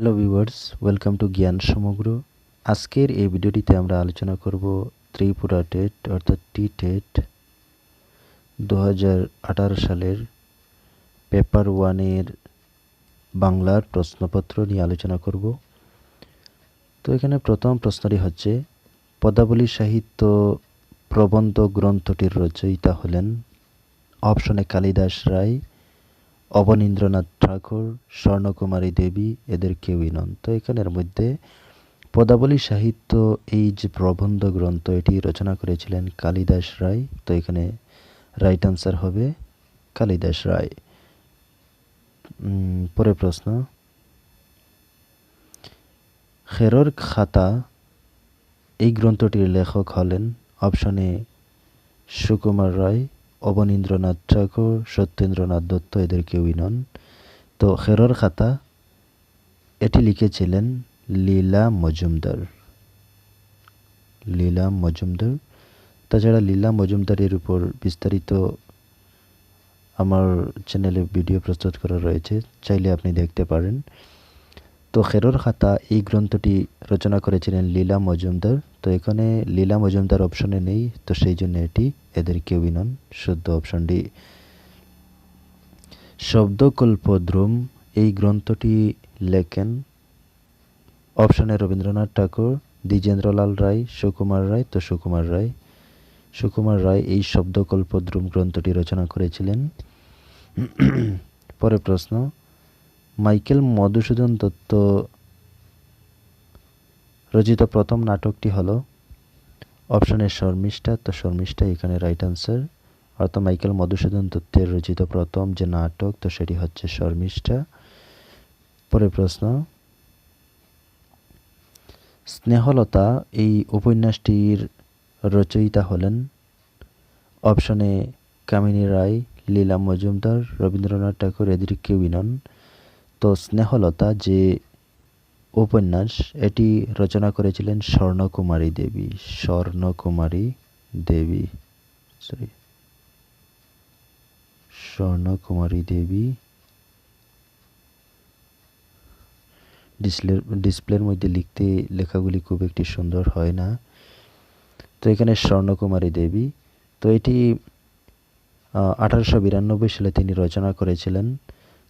Hello viewers welcome to জ্ঞান সমগ্র আজকের এই ভিডিওটিতে আমরা আলোচনা করব ত্রিপুরা টেট, অর্থাৎ টি টেট দু হাজার আঠারো সালের পেপার ওয়ানের বাংলার প্রশ্নপত্র নিয়ে আলোচনা করব। তো এখানে প্রথম প্রশ্নটি হচ্ছে, পদাবলী সাহিত্য প্রবন্ধ গ্রন্থটির রচয়িতা হলেন অপশনে কালিদাস রায়। অবনীন্দ্রনাথ ঠাকুর, স্বর্ণকুমারী দেবী, এদের কেউই নন। তো এখানের মধ্যে পদাবলী সাহিত্য, এই যে প্রবন্ধ গ্রন্থ, এটি রচনা করেছিলেন কালিদাস রায়। তো এখানে রাইট আনসার হবে কালিদাস রায়। পরে প্রশ্ন। খেরর খাতা, এই গ্রন্থটির লেখক হলেন অপশনে সুকুমার রায়। অবনীন্দ্রনাথ ঠাকুর, সত্যেন্দ্রনাথ দত্ত এদের কেউই নন। তো খেরর খাতা, এটি লিখেছিলেন লীলা মজুমদার। লীলা মজুমদার? তাছাড়া লীলা মজুমদারের উপর বিস্তারিত আমার চ্যানেলে ভিডিও প্রস্তুত করা রয়েছে, চাইলে আপনি দেখতে পারেন। তো খেরর খাতা এই গ্রন্থটি রচনা করেছিলেন লীলা মজুমদার। তো এখানে লীলা মজুমদার অপশনে নেই, তো সেই জন্য এটি এদের কেউই নন শুদ্ধ অপশনটি শব্দকল্পদ্রুম এই গ্রন্থটি লেখেন অপশনে রবীন্দ্রনাথ ঠাকুর, দ্বিজেন্দ্রলাল রায়, সুকুমার রায়, তো সুকুমার রায়। সুকুমার রায় এই শব্দকল্পদ্রুম গ্রন্থটি রচনা করেছিলেন। পরে প্রশ্ন মাইকেল মধুসূদন দত্ত রচিত প্রথম নাটকটি হলো অপশনে শর্মিষ্ঠা। তো শর্মিষ্ঠা এখানে রাইট আনসার অর্থাৎ মাইকেল মধুসূদন দত্তের রচিত প্রথম যে নাটক, তো সেটি হচ্ছে শর্মিষ্ঠা। পরে প্রশ্ন, স্নেহলতা এই উপন্যাসটির রচয়িতা হলেন অপশনে কামিনী রায়, লীলা মজুমদার, রবীন্দ্রনাথ ঠাকুর, এদের কেউই নন। তো স্নেহলতা যে উপন্যাস, এটি রচনা করেছিলেন স্বর্ণকুমারী দেবী স্বর্ণকুমারী দেবী সরি স্বর্ণকুমারী দেবী ডিসপ্লে ডিসপ্লের মধ্যে লিখতে লেখাগুলি খুব একটি সুন্দর হয় না। তো এখানে স্বর্ণকুমারী দেবী, তো এটি আঠারোশো বিরানব্বই সালে তিনি রচনা করেছিলেন।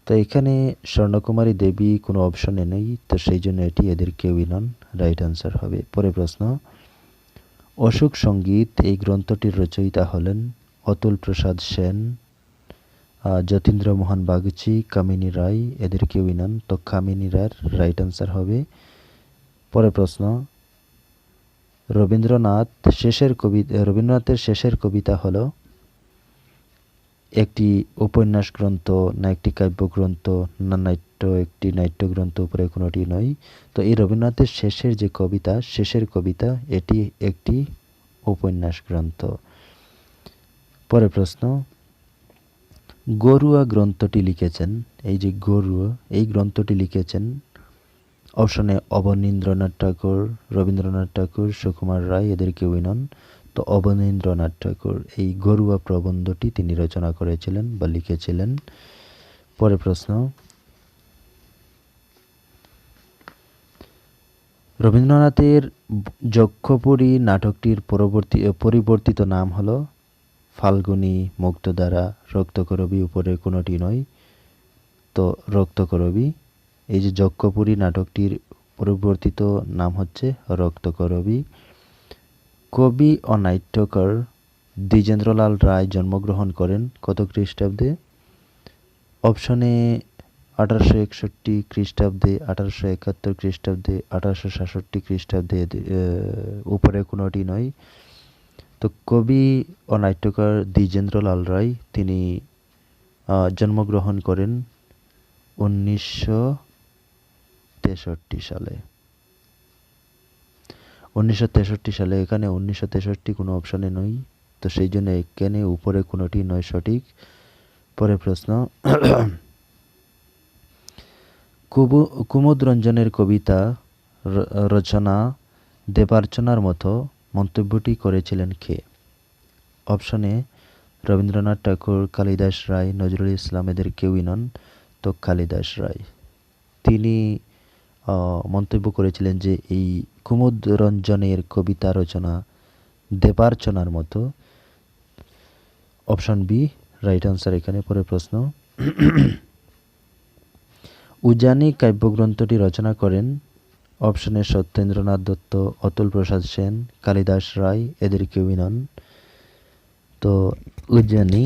তো এখানে স্বর্ণকুমারী দেবী কোনো অপশনে নেই, তো সেই জন্য এটি এদের কেউই নন। রাইট আনসার হবে। পরে প্রশ্ন, অশোক সংগীত এই গ্রন্থটির রচয়িতা হলেন অতুল প্রসাদ সেন যতীন্দ্র মোহন বাগচি, কামিনী রায়, এদের কেউই নন। তো কামিনী রায়ের রাইট আনসার হবে। পরে প্রশ্ন, রবীন্দ্রনাথ শেষের কবি, রবীন্দ্রনাথের শেষের কবিতা হলো একটি উপন্যাস গ্রন্থ, না একটি কাব্যগ্রন্থ না নাট্য, একটি নাট্য গ্রন্থ উপরে কোনোটি নয়। তো এই রবীন্দ্রনাথের শেষের যে কবিতা, শেষের কবিতা, এটি একটি উপন্যাস গ্রন্থ। পরে প্রশ্ন, গরুয়া গ্রন্থটি লিখেছেন, এই যে গরুয়া, এই গ্রন্থটি লিখেছেন অপশনে অবনীন্দ্রনাথ ঠাকুর, রবীন্দ্রনাথ ঠাকুর, সুকুমার রায় এদের কেউই নন। তো অবনীন্দ্রনাথ ঠাকুর, এই গরুয়া প্রবন্ধটি তিনি রচনা করেছিলেন বা লিখেছিলেন। পরে প্রশ্ন, রবীন্দ্রনাথের যক্ষপুরী নাটকটির পরবর্তী পরিবর্তিত নাম হলো ফাল্গুনী মুক্তধারা, রক্তকরবী উপরে কোনোটি নয়। তো রক্তকরবী, এই যে যক্ষপুরী নাটকটির পরিবর্তিত নাম হচ্ছে রক্তকরবী। কবি ও নাট্যকার দ্বিজেন্দ্রলাল রায় জন্মগ্রহণ করেন কত খ্রিস্টাব্দে? অপশনে আঠারোশো একষট্টি খ্রিস্টাব্দে, আঠারোশো একাত্তর খ্রিস্টাব্দে, আঠারোশো সাতষট্টি খ্রিস্টাব্দে উপরে কোনোটি নয়। তো কবি ও নাট্যকার দ্বিজেন্দ্রলাল রায়, তিনি জন্মগ্রহণ করেন উনিশশো তেষট্টি সালে। উনিশশো তেষট্টি সালে এখানে উনিশশো তেষট্টি কোনো অপশানে নয় তো সেই জন্য এখানে উপরে কোনোটি নয় সঠিক। পরে প্রশ্ন। কুবু কুমুদ রঞ্জনের কবিতা রচনা দেবার্চনার মতো মন্তব্যটি করেছিলেন কে? অপশনে রবীন্দ্রনাথ ঠাকুর, কালিদাস রায়, নজরুল ইসলাম এদের কেউই নন। তো কালিদাস রায়। তিনি মন্তব্য করেছিলেন যে এই কুমুদরঞ্জনের কবিতা রচনা দেবার্চনার মতো। অপশন বি রাইট আনসার এখানে পরে প্রশ্ন। উজানি কাব্যগ্রন্থটি রচনা করেন অপশনে সত্যেন্দ্রনাথ দত্ত, অতুল প্রসাদ সেন, কালিদাস রায় এদের কেউই নন তো উজানি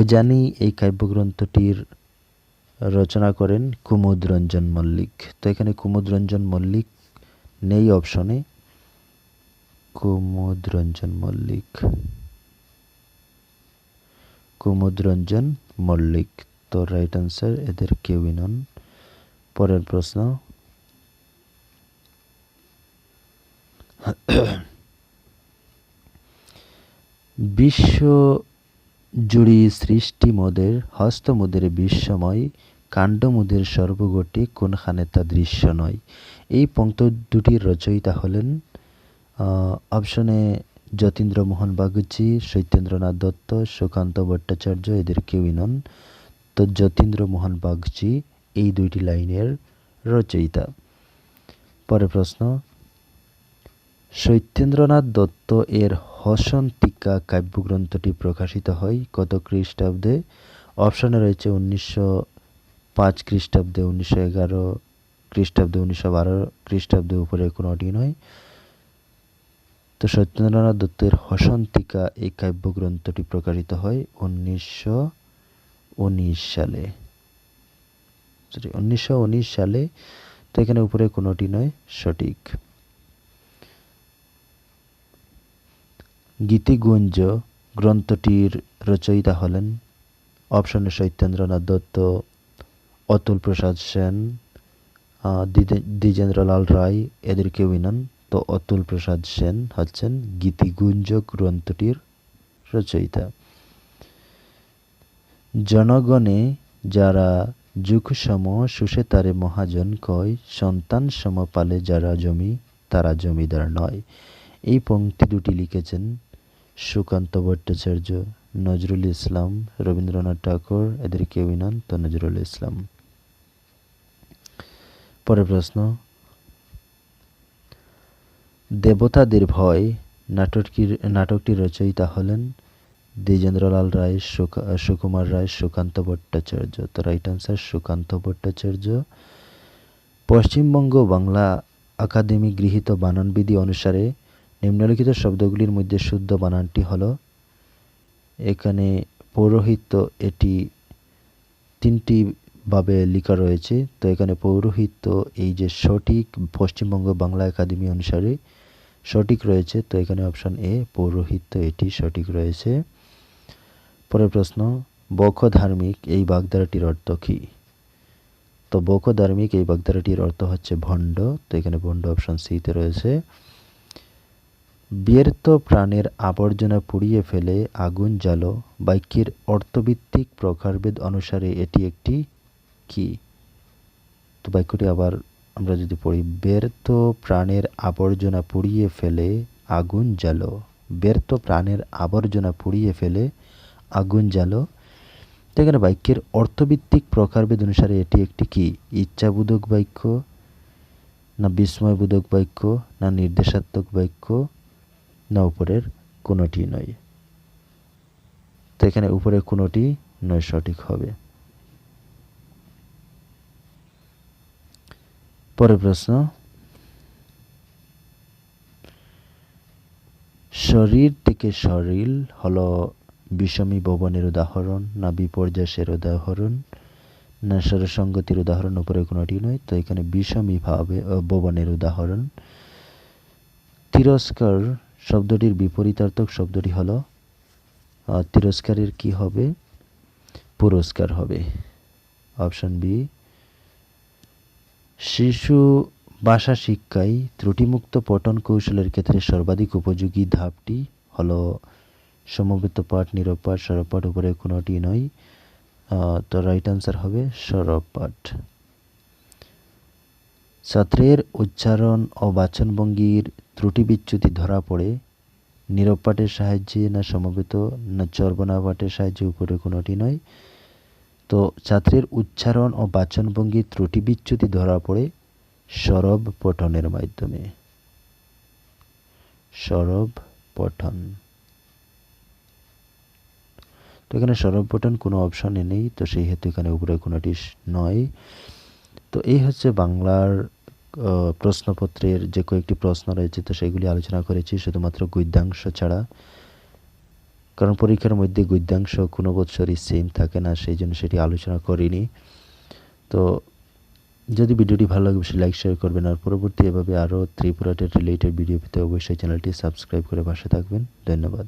উজানি এই কাব্যগ্রন্থটির রচনা করেন কুমুদ রঞ্জন মল্লিক। তো এখানে কুমুদ রঞ্জন মল্লিক নেই অপশনে কুমুদ রঞ্জন মল্লিক। কুমুদ রঞ্জন মল্লিক তো রাইট আনসার এদের কেউই নন। পরের প্রশ্ন। বিশ্ব জুড়ি সৃষ্টি মোদের হস্তমুদের বিশ্বময় কাণ্ডমুদের সর্বগটি কোনখানে তা দৃশ্য নয়? এই পঙ্ক্ত দুটির রচয়িতা হলেন অপশনে যতীন্দ্র মোহন বাগচি, সত্যেন্দ্রনাথ দত্ত, সুকান্ত ভট্টাচার্য, এদের কেউই নন। তো যতীন্দ্র মোহন বাগচি এই দুইটি লাইনের রচয়িতা। পরের প্রশ্ন, সত্যেন্দ্রনাথ দত্ত এর হসন হসন্তিকা কাব্যগ্রন্থটি প্রকাশিত হয় কত খ্রিস্টাব্দে? অপশনে রয়েছে উনিশশো পাঁচ খ্রিস্টাব্দে, উনিশশো এগারো খ্রিস্টাব্দে, উনিশশো বারো খ্রিস্টাব্দে উপরে কোনোটি নয়। তো সত্যেন্দ্রনাথ দত্তের হসন্তিকা এই কাব্যগ্রন্থটি প্রকাশিত হয় উনিশশো উনিশ সালে। সরি উনিশশো উনিশ সালে। তো এখানে উপরে কোনোটি নয়, সঠিক। গীতিগুঞ্জ গ্রন্থটির রচয়িতা হলেন অপশনে সত্যেন্দ্রনাথ দত্ত, অতুল প্রসাদ সেন দ্বিজেন্দ্রলাল রায়, এদের কেউই নন। তো অতুল প্রসাদ সেন হচ্ছেন গীতিগুঞ্জ গ্রন্থটির রচয়িতা। জনগণে যারা যুগসম সুষে তারে মহাজন কয়, সন্তান সমপালে যারা জমি, তারা জমিদার নয়। এই পংক্তি দুটি লিখেছেন সুকান্ত ভট্টাচার্য, নজরুল ইসলাম, রবীন্দ্রনাথ ঠাকুর, এদের কেউই নন, তো নজরুল ইসলাম। পরের প্রশ্ন। দেবতাদের ভয়, নাটকটির নাটকটির রচয়িতা হলেন দ্বিজেন্দ্রলাল রায় সুকুমার রায়, সুকান্ত ভট্টাচার্য। তো রাইট আনসার সুকান্ত ভট্টাচার্য। পশ্চিমবঙ্গ বাংলা আকাদেমি গৃহীত বানানবিধি অনুসারে নিম্নলিখিত শব্দগুলির মধ্যে শুদ্ধ বানানটি হল, এখানে পৌরোহিত্য এটি তিনটি ভাবে লেখা রয়েছে। তো এখানে পৌরোহিত্য এই যে সঠিক পশ্চিমবঙ্গ বাংলা একাডেমি অনুসারে সঠিক রয়েছে। তো এখানে অপশন এ পৌরোহিত্য, এটি সঠিক রয়েছে। পরের প্রশ্ন বক্ষ ধার্মিক এই বাগধারাটির অর্থ কী? তো বক্ষ ধার্মিক এই বাগধারাটির অর্থ হচ্ছে ভণ্ড। তো এখানে ভণ্ড অপশন সিতে রয়েছে। ব্যর্থ প্রাণের আবর্জনা পুড়িয়ে ফেলে আগুন জ্বালো। বাক্যের অর্থভিত্তিক প্রকারভেদ অনুসারে এটি একটি কি? তো বাক্যটি আবার আমরা যদি পড়ি, ব্যর্থ প্রাণের আবর্জনা পুড়িয়ে ফেলে আগুন জ্বালো। ব্যর্থ প্রাণের আবর্জনা পুড়িয়ে ফেলে আগুন জ্বালো। তো এখানে বাক্যের অর্থভিত্তিক প্রকারভেদ অনুসারে এটি একটি কি? ইচ্ছাবোধক বাক্য, না বিস্ময়বোধক বাক্য, না নির্দেশাত্মক বাক্য, না উপরের কোনোটি নয়। তো এখানে উপরে কোনোটি নয় সঠিক হবে। পরের প্রশ্ন। শরীর থেকে শরীর হলো বিষমী ভবনের উদাহরণ, না বিপর্যাসের উদাহরণ, না সরসঙ্গতির উদাহরণ, উপরে কোনোটি নয়। তো এখানে বিষমী ভাবে ভবনের উদাহরণ। তিরস্কার শব্দটির বিপরীতার্থক শব্দটি হলো তিরস্কারের কি হবে? পুরস্কার হবে। অপশন বি শিশু ভাষা শিক্ষায় ত্রুটিমুক্ত পঠন কৌশলের ক্ষেত্রে সর্বাধিক উপযোগী ধাপটি হলো সমবেত পাঠ, নীরব পাঠ, সরব পাঠ, উপরে কোনোটি নয়। তো রাইট আনসার হবে সরব পাঠ। ছাত্রের উচ্চারণ ও বাচনভঙ্গির ত্রুটি বিচ্যুতি ধরা পড়ে, নীরব পাঠের সাহায্যে না সমবেত, না চর্বনা পাঠের সাহায্যে উপরে কোনোটি নয়। তো ছাত্রের উচ্চারণ ও বাচনভঙ্গির ত্রুটি বিচ্যুতি ধরা পড়ে সরব পঠনের মাধ্যমে। সরব পঠন। তো এখানে সরব পঠন কোনো অপশনে নেই, তো সেই হেতু এখানে উপরে কোনোটি নয়। তো এই হচ্ছে বাংলার প্রশ্নপত্রের যে কয়েকটি প্রশ্ন রয়েছে, তো সেগুলি আলোচনা করেছি, শুধুমাত্র গদ্যাংশ ছাড়া। কারণ পরীক্ষার মধ্যে গদ্যাংশ কোনো বছরই সেম থাকে না, সেই জন্য সেটি আলোচনা করিনি। তো যদি ভিডিওটি ভালো লাগে অবশ্যই লাইক শেয়ার করবেন আর পরবর্তী এভাবে আরও ত্রিপুরাটের রিলেটেড ভিডিও পেতে অবশ্যই চ্যানেলটি সাবস্ক্রাইব করে পাশে থাকবেন। ধন্যবাদ।